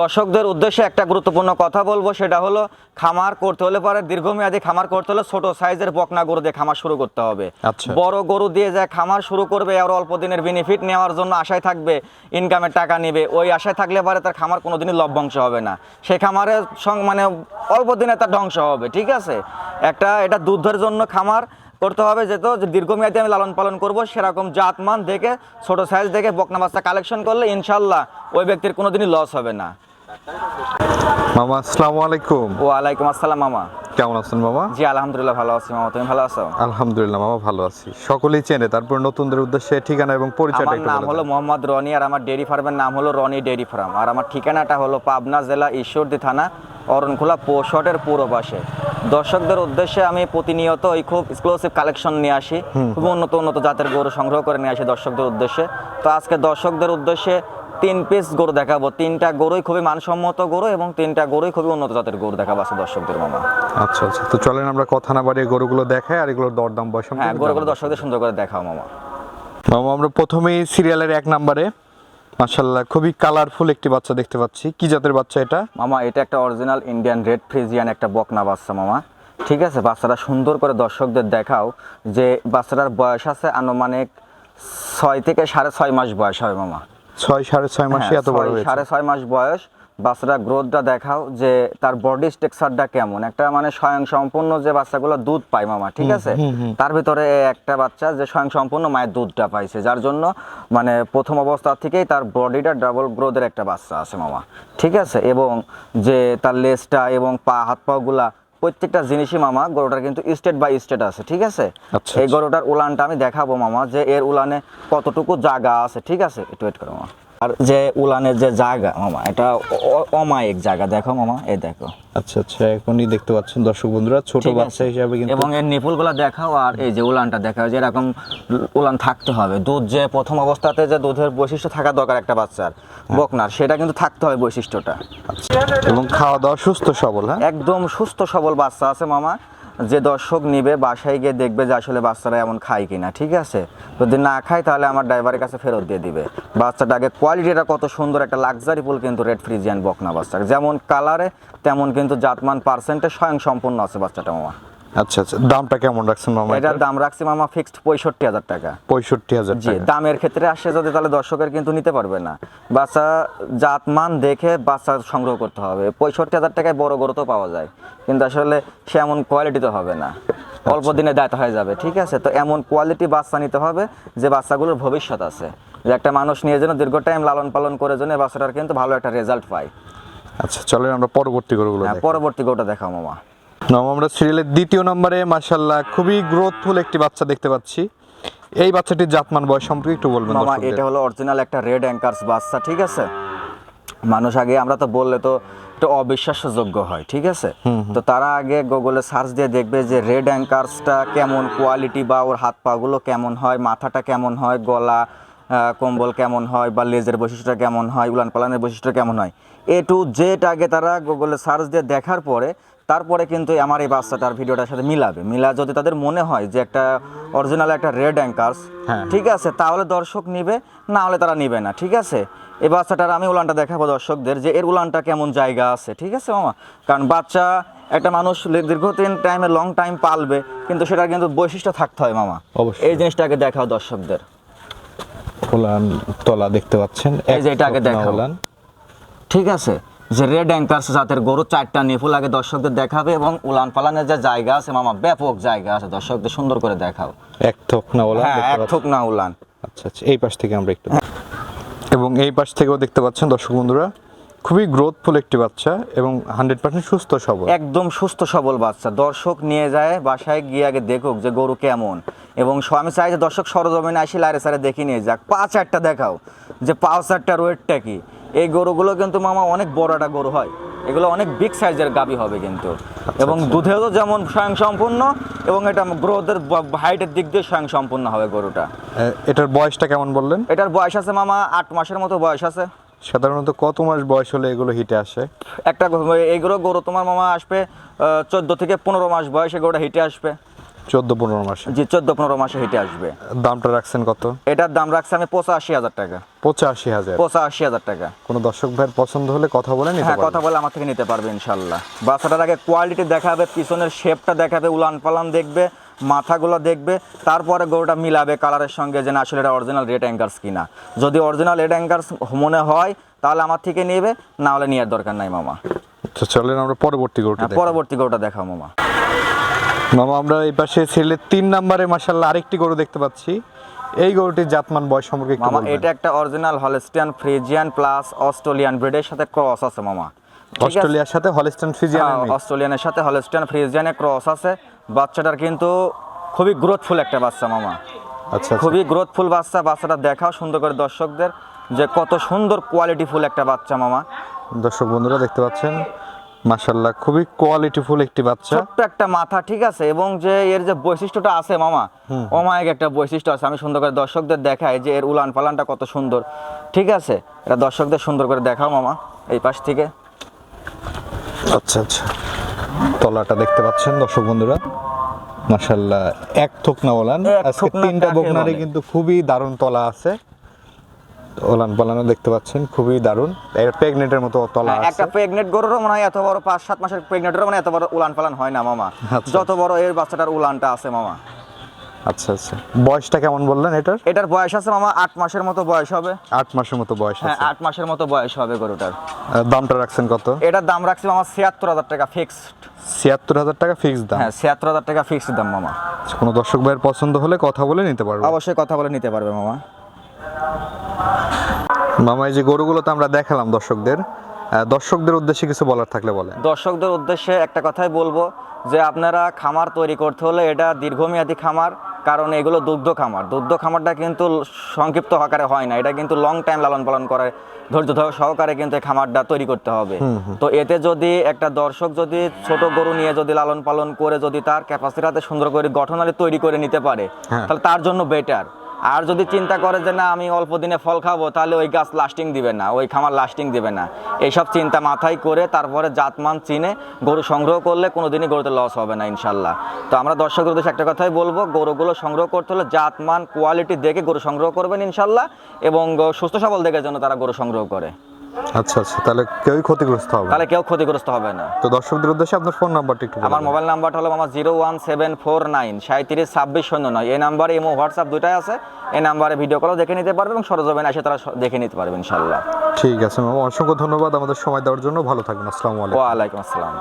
দর্শকদের উদ্দেশ্যে একটা গুরুত্বপূর্ণ কথা বলব সেটা হলো খামার করতে হলে পরে দীর্ঘমেয়াদী খামার করতে হলে ছোট সাইজের বকনা গরু দিয়ে খামার শুরু করতে হবে। আচ্ছা। বড় গরু দিয়ে যে খামার শুরু করবে আর অল্প দিনের বেনিফিট নেওয়ার জন্য আশায় থাকবে ইনকামের টাকা নেবে। ওই আশায় থাকলে পরে তার খামার কোনোদিনই লভ্যাংশ হবে না। সেই খামারের সং- মানে অল্প দিনে তার ধ্বংস হবে ঠিক আছে? একটা এটা দুধের জন্য খামার করতে হবে যে দীর্ঘমেয়াদী আমি লালন পালন করব সেরকম জাতমান দেখে ছোট সাইজ দেখে বকনা বাচ্চা কালেকশন করলে ইনশাল্লাহ ওই ব্যক্তির কোনোদিনই লস হবে না। মামা আসসালামু আলাইকুম ওয়ালাইকুম আসসালাম মামা। কেমন আছেন মামা? জি আলহামদুলিল্লাহ ভালো আছি মামা তুমি ভালো আছো? আলহামদুলিল্লাহ মামা ভালো আছি। সকলেই চেনে তারপর নতুনদের উদ্দেশ্যে ঠিকানা এবং পরিচয়টা আমার একটু নাম হলো। মোহাম্মদ রনি আর আমার ডেয়ারি ফার্মের নাম হলো রনি ডেয়ারি ফার্ম। আর আমার ঠিকানাটা হলো পাবনা জেলা ঈশ্বরদী থানা অরণখোলা পোশটের পূর্ব পাশে। দর্শকদের উদ্দেশ্যে আমি প্রতিনিয়ত ওই খুব এক্সক্লুসিভ কালেকশন নিয়ে আসি। খুব উন্নত উন্নত জাতের গরু সংগ্রহ করে নিয়ে আসি দর্শকদের উদ্দেশ্যে। তো আজকে দর্শকদের উদ্দেশ্যে তিন পিস গরু দেখাবো। তিনটা গরুই খুবই মানসম্মত গরু এবং তিনটা গরুই খুবই উন্নত জাতের গরু দেখাবো আছে দর্শকদের মামা। আচ্ছা আচ্ছা। তো চলেন আমরা কথা না বাড়িয়ে গরুগুলো দেখাই আর এগুলোর দরদাম বয়স হ্যাঁ গরুগুলো দর্শকদের সুন্দর করে দেখাও মামা। মামা আমরা প্রথমেই সিরিয়ালের এক নম্বরে। মাশাল্লাহ খুবই কালারফুল একটি বাচ্চা দেখতে পাচ্ছি। কি জাতের বাচ্চা এটা? মামা এটা একটা অরিজিনাল ইন্ডিয়ান রেড ফ্রিজিয়ান একটা বকনা বাচ্চা মামা। ঠিক আছে বাচ্চাটা সুন্দর করে দর্শকদের দেখাও যে বাচ্চাটার বয়স আছে আনুমানিক ছয় থেকে সাড়ে ছয় মাস বয়স হবে মামা। ছয় সাড়ে ছয় মাসে হ্যাঁ, এত বড় হয়েছে। সাড়ে ছয় মাস বয়স। বাচ্চাটা গ্রোথটা দেখাও যে তার বডি স্ট্রাকচারটা কেমন। একটা মানে স্বয়ং সম্পূর্ণ যে বাচ্চাগুলো দুধ পায় মামা ঠিক আছে? তার ভিতরে একটা বাচ্চা যে স্বয়ং সম্পূর্ণ মায়ের দুধটা পাইছে যার জন্য মানে প্রথম অবস্থা থেকেই তার বডিটা ডাবল গ্রোথের একটা বাচ্চা আছে মামা ঠিক আছে? এবং যে তার লেজটা এবং পা হাত পাগুলা প্রত্যেকটা জিনিসই মামা গরুটার কিন্তু স্টেট বাই স্টেট আছে ঠিক আছে? আচ্ছা, এই আচ্ছা। গরুটার উলানটা আমি দেখাবো মামা যে এর উলানে কতটুকু জায়গা আছে ঠিক আছে? একটু ওয়েট করো মামা। আর যে উলানের যে জায়গা মামা এটা অমায়িক জায়গা। দেখো মামা এই দেখো। আচ্ছা আচ্ছা এখনই দেখতে পাচ্ছেন দর্শক বন্ধুরা। ছোট বাচ্চা? হিসাবে কিন্তু এবং এর নিপুলগুলো দেখাও আর এই যে উলানটা দেখাও যে এরকম উলান থাকতে হবে। দুধ যে প্রথম অবস্থাতে যে দুধের বৈশিষ্ট্য থাকা দরকার একটা বাচ্চার হ্যাঁ। বকনার সেটা কিন্তু থাকতে হবে বৈশিষ্ট্যটা। এবং খাওয়া দাওয়া সুস্থ সবল হ্যাঁ? একদম সুস্থ সবল বাচ্চা আছে মামা। যে দর্শক নিবে বাসায় গিয়ে দেখবে যে আসলে বাচ্চারা এমন খায় কি না ঠিক আছে? যদি না খায় তাহলে আমার ড্রাইভারের কাছে ফেরত দিয়ে দিবে। বাচ্চাটাকে কোয়ালিটিটা কত সুন্দর, একটা লাক্সারি ফুল কিন্তু রেড ফ্রিজিয়ান বকনা বাচ্চা যেমন কালারে তেমন কিন্তু জাতমান পার্সেন্টে স্বয়ং সম্পূর্ণ আছে বাচ্চাটা, মামা। আচ্ছা আচ্ছা। দামটা কেমন রাখছেন মামা এটার দাম রাখছি মামা ফিক্সড পঁয়ষট্টি হাজার টাকা। পঁয়ষট্টি হাজার জি দামের ক্ষেত্রে আসে যদি তাহলে দর্শকের কিন্তু নিতে পারবে না। বাচ্চা জাতমান দেখে বাচ্চা সংগ্রহ করতে হবে। পঁয়ষট্টি হাজার টাকায় বড় গরু তো পাওয়া যায়। কিন্তু আসলে সে এমন কোয়ালিটি তো হবে না। অল্প দিনে দায়িত্ব হয়ে যাবে ঠিক আছে? তো এমন কোয়ালিটি বাচ্চা নিতে হবে যে বাচ্চাগুলোর ভবিষ্যৎ আছে। যে একটা মানুষ নিয়ে যেন দীর্ঘ টাইম লালন পালন করে জন্য বাচ্চাটার কিন্তু ভালো একটা রেজাল্ট পায়। আচ্ছা চলেন আমরা পরবর্তী গরুগুলো হ্যাঁ পরবর্তী গোটা দেখাও মামা। নাম আমরা সিরিয়ালের দ্বিতীয় নম্বরে মাশাল্লাহ খুবই গ্রোথফুল একটি বাচ্চা দেখতে পাচ্ছি। এই বাচ্চাটির জাতমান বয়স সম্পর্কে একটু বলবেন মামা এটা হলো অরিজিনাল একটা রেড অ্যাঙ্কার্স বাচ্চা ঠিক আছে? মানুষ আগে আমরা তো বললে তো একটু অবিশ্বাসযোগ্য হয় ঠিক আছে? তো তারা আগে গুগলে সার্চ দিয়ে দেখবে যে রেড অ্যাঙ্কার্সটা কেমন কোয়ালিটি বা ওর হাত পাগুলো কেমন হয় মাথাটা কেমন হয় গলা কম্বল কেমন হয় বা লেজের বৈশিষ্ট্য কেমন হয় উলান পালানের বৈশিষ্ট্য কেমন হয়। এ টু জেড আগে তারা গুগলে সার্চ দিয়ে দেখার পরে তারপরে কিন্তু আমার এই বাচ্চাটার ভিডিওটার সাথে মিলাবে। মিলা যদি তাদের মনে হয় যে একটা অরিজিনাল একটা রেড অ্যাঙ্কার্স হ্যাঁ। ঠিক আছে? তাহলে দর্শক নিবে না হলে তারা নিবে না ঠিক আছে? এই বাচ্চাটার আমি উলানটা দেখাবো দর্শকদের যে এর উলানটা কেমন জায়গা আছে ঠিক আছে মামা? কারণ বাচ্চা একটা মানুষ দীর্ঘদিন টাইমে লং টাইম পালবে কিন্তু সেটার কিন্তু বৈশিষ্ট্য থাকতে হয় মামা। অবশ্যই। এই জিনিসটাকে দেখাও দর্শকদের। উলান তলা দেখতে পাচ্ছেন। এই যে এক এটা আগে থোকনা দেখাও। ঠিক আছে? যে রেড অ্যাঙ্কার্স জাতের গরু চারটা নিপুল আগে দর্শকদের দেখাবে এবং উলান পালানের যে জায়গা আছে মামা ব্যাপক জায়গা আছে। দর্শকদের সুন্দর করে দেখাও। এক থোক না উলান হ্যাঁ এক। থোক না উলান। আচ্ছা আচ্ছা এই পাশ থেকে আমরা একটু এবং এই পাশ থেকেও দেখতে পাচ্ছেন দর্শক বন্ধুরা খুবই গ্রোথফুল একটি বাচ্চা এবং হান্ড্রেড পার্সেন্ট সুস্থ সবল। একদম সুস্থ সবল বাচ্চা। দর্শক নিয়ে যায় বাসায় গিয়ে আগে দেখুক যে গরু কেমন। এবং আমি চাই যে দর্শক সরজমিনে আসি লারে সারে দেখে নিয়ে যাক। পা চারটা দেখাও যে পা চারটার ওয়েটটা কি। এই গরুগুলো কিন্তু মামা অনেক বড় একটা গরু হয়। এগুলো অনেক বিগ সাইজের গাবি হবে কিন্তু। এবং দুধেও যেমন স্বয়ং সম্পূর্ণ এবং এটা গ্রোথের হাইটের দিক দিয়ে স্বয়ং সম্পূর্ণ হবে গরুটা। এটার বয়সটা কেমন বললেন? এটার বয়স আছে মামা আট মাসের মতো বয়স আছে। সাধারণত কত মাস বয়স হলে এগুলো হিটে আসে? একটা এইগুলো গরু তোমার মামা আসবে চোদ্দ থেকে পনেরো মাস বয়সে গরুটা হিটে আসবে। চোদ্দ পনেরো মাসে। জি চোদ্দ পনেরো মাসে হেঁটে আসবে। দামটা রাখছেন কত? এটার দাম রাখছে আমি পঁচাশি হাজার টাকা। পঁচাশি হাজার। পঁচাশি হাজার টাকা। কোনো দর্শক ভাইয়ের পছন্দ হলে কথা বলে নিতে হ্যাঁ কথা বলে আমার থেকে নিতে পারবে ইনশাল্লাহ বাচ্চাটার আগে কোয়ালিটি দেখাবে পিছনের শেপটা দেখাবে উলান পালান দেখবে মাথাগুলো দেখবে তারপরে গরুটা মিলাবে কালারের সঙ্গে যে না আসলে এটা অরিজিনাল রেড অ্যাঙ্কার্স কিনা। যদি অরিজিনাল রেড অ্যাঙ্কার্স মনে হয় তাহলে আমার থেকে নেবে না হলে নেওয়ার দরকার নাই মামা। তো চলেন আমরা পরবর্তী গরুটি হ্যাঁ, দেখি। পরবর্তী গরুটা দেখাও মামা। মামা আমরা এই পাশে ছেলে তিন নম্বরে মাসাল্লাহ আরেকটি গরু দেখতে পাচ্ছি। এই গরুটির জাতমান বয়স সম্পর্কে মামা এটা একটা original Holstein Friesian plus Australian ব্রিডের সাথে ক্রস আছে মামা। অস্ট্রেলিয়ার সাথে হলিস্টান ফিজিয়ান হ্যাঁ, অস্ট্রেলিয়ানের সাথে হলস্টিয়ান ফ্রিজিয়ানের ক্রস আছে। বাচ্চাটার কিন্তু খুবই গ্রোথফুল একটা বাচ্চা মামা। আচ্ছা আচ্ছা। খুবই গ্রোথফুল বাচ্চা বাচ্চাটা দেখাও সুন্দর করে দর্শকদের যে কত সুন্দর কোয়ালিটিফুল একটা বাচ্চা মামা। দর্শক বন্ধুরা দেখতে পাচ্ছেন। মাসাল্লাহ খুবই কোয়ালিটিফুল একটি বাচ্চা। ছোট্ট একটা মাথা ঠিক আছে? এবং যে এর যে বৈশিষ্ট্যটা আছে মামা অমায়িক একটা বৈশিষ্ট্য আছে আমি সুন্দর করে দর্শকদের দেখাই যে এর উলান পালানটা কত সুন্দর। ঠিক আছে? এটা দর্শকদের সুন্দর করে দেখাও মামা এই পাশ থেকে। আচ্ছা আচ্ছা। তলাটা দেখতে পাচ্ছেন দর্শক বন্ধুরা? মাশাল্লাহ এক থোক না বলান আজকে তিনটা বকনারে কিন্তু খুবই দারুণ তলা আছে। ওলান পালানো দেখতে পাচ্ছেন খুবই দারুণ। এটা প্রেগনেটের মতো তলা হ্যাঁ, আছে। একটা প্রেগনেন্ট গরুরও মনে হয় এত বড় পাঁচ সাত মাসের প্রেগনেন্টেরও মানে এত বড় উলান পালান হয় না মামা। আচ্ছা। যত বড় এর বাচ্চাটার উলানটা আছে মামা। আচ্ছা আচ্ছা। বয়সটা কেমন বললেন এটার? এটার বয়স আছে মামা আট মাসের মতো বয়স হবে। আট মাসের মতো বয়স হ্যাঁ আট মাসের মতো বয়স হবে গরুটার। দামটা রাখছেন কত? এটার দাম রাখছি মামা ছিয়াত্তর হাজার টাকা ফিক্সড ছিয়াত্তর হাজার টাকা ফিক্সড দাম? হ্যাঁ ছিয়াত্তর হাজার টাকা ফিক্সড দাম মামা। কোনো দর্শক ভাইয়ের পছন্দ হলে কথা বলে নিতে পারবে। অবশ্যই কথা বলে নিতে পারবে মামা। মামা এই যে গরুগুলো তো আমরা দেখালাম দর্শকদের দর্শকদের উদ্দেশ্যে কিছু বলার থাকলে বলেন। দর্শকদের উদ্দেশ্যে একটা কথাই বলব যে আপনারা খামার তৈরি করতে হলে এটা দীর্ঘমেয়াদী খামার কারণ এগুলো দুগ্ধ খামার। দুগ্ধ খামারটা কিন্তু সংক্ষিপ্ত আকারে হয় না এটা কিন্তু লং টাইম লালন পালন করে ধৈর্য ধর সহকারে কিন্তু এই খামারটা তৈরি করতে হবে। তো এতে যদি একটা দর্শক যদি ছোট গরু নিয়ে যদি লালন পালন করে যদি তার ক্যাপাসিটাতে সুন্দর করে গঠনালি তৈরি করে নিতে পারে হ্যাঁ। তাহলে তার জন্য বেটার আর যদি চিন্তা করে যে না, আমি অল্প দিনে ফল খাব, তাহলে ওই গাছ লাস্টিং দিবে না, ওই খামার লাস্টিং দিবে না। এইসব চিন্তা মাথায় করে তারপরে জাতমান চিনে গরু সংগ্রহ করলে কোনো দিনই গরুতে লস হবে না, ইনশাল্লাহ। তো আমরা দর্শকদের উদ্দেশ্যে একটা কথাই বলব, গরুগুলো সংগ্রহ করতে হলে জাতমান কোয়ালিটি দেখে গরু সংগ্রহ করবেন, ইনশাল্লাহ, এবং সুস্থ সবল দেখে যেন তারা গরু সংগ্রহ করে। আচ্ছা আচ্ছা তাহলে কেউই ক্ষতিগ্রস্ত হবে তাহলে কেউ ক্ষতিগ্রস্ত হবে না। তো দর্শকদের উদ্দেশ্যে আপনার ফোন নাম্বারটা একটু আমার মোবাইল নাম্বারটা হলো আমার zero one seven four nine সাঁত্রিশ ছাব্বিশ শূন্য নয়। এই নাম্বারে ইমো হোয়াটসঅ্যাপ দুটাই আছে। এই নাম্বারে ভিডিও কলও দেখে নিতে পারবে এবং সরজমিনে এসে তারা দেখে নিতে পারবে ইনশাল্লাহ ঠিক আছে ম্যাম অসংখ্য ধন্যবাদ আমাদের সময় দেওয়ার জন্য। ভালো থাকবেন। আসসালামু আলাইকুম। ওয়ালাইকুম আসসালাম।